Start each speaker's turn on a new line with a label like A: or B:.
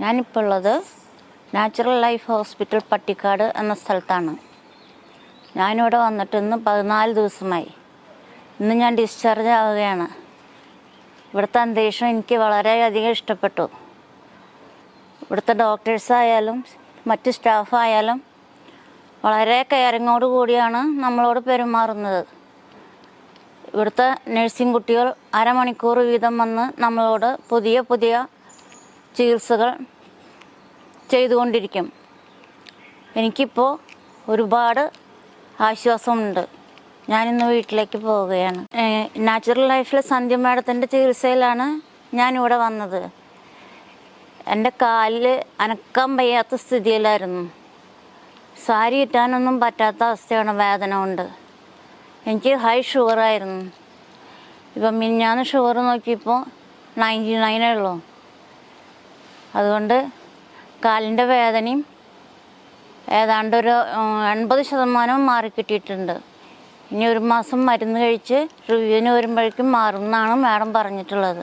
A: ഞാനിപ്പോൾ ഉള്ളത് natural life hospital Pattikkad എന്ന സ്ഥലത്താണ്. ഞാനിവിടെ വന്നിട്ട് ഇന്ന് പതിനാല് ദിവസമായി. ഇന്ന് ഞാൻ ഡിസ്ചാർജ് ആവുകയാണ്. ഇവിടുത്തെ അന്തരീക്ഷം എനിക്ക് വളരെയധികം ഇഷ്ടപ്പെട്ടു. ഇവിടുത്തെ ഡോക്ടേഴ്സായാലും മറ്റ് സ്റ്റാഫായാലും വളരെ കെയറിങ്ങോട് കൂടിയാണ് നമ്മളോട് പെരുമാറുന്നത്. ഇവിടുത്തെ നഴ്സിംഗ് കുട്ടികൾ അരമണിക്കൂർ വീതം വന്ന് നമ്മളോട് പുതിയ പുതിയ ചികിത്സകൾ ചെയ്തുകൊണ്ടിരിക്കും. എനിക്കിപ്പോൾ ഒരുപാട് ആശ്വാസമുണ്ട്. ഞാനിന്ന് വീട്ടിലേക്ക് പോവുകയാണ്. നാച്ചുറൽ ലൈഫിൽ സന്ധ്യ മാഡത്തിന്റെ ചികിത്സയിലാണ് ഞാനിവിടെ വന്നത്. എന്റെ കാലിൽ അനക്കാൻ വയ്യാത്ത സ്ഥിതിയിലായിരുന്നു. സാരി ഇട്ടാനൊന്നും പറ്റാത്ത അവസ്ഥയാണ് വേദന കൊണ്ട്. എനിക്ക് ഹൈ ഷുഗറായിരുന്നു ഇപ്പം മിനിഞ്ഞാന്ന് ഷുഗർ നോക്കിയപ്പോൾ നയന്റി നയനേ ഉള്ളൂ. അതുകൊണ്ട് കാലിന്റെ വേദനയും ഏതാണ്ട് ഒരു എൺപത് ശതമാനവും മാറിക്കിട്ടിയിട്ടുണ്ട് ഇനി ഒരു മാസം മരുന്ന് കഴിച്ച് റിവ്യൂവിന് വരുമ്പോഴേക്കും മാറും എന്നാണ് മാഡം പറഞ്ഞിട്ടുള്ളത്.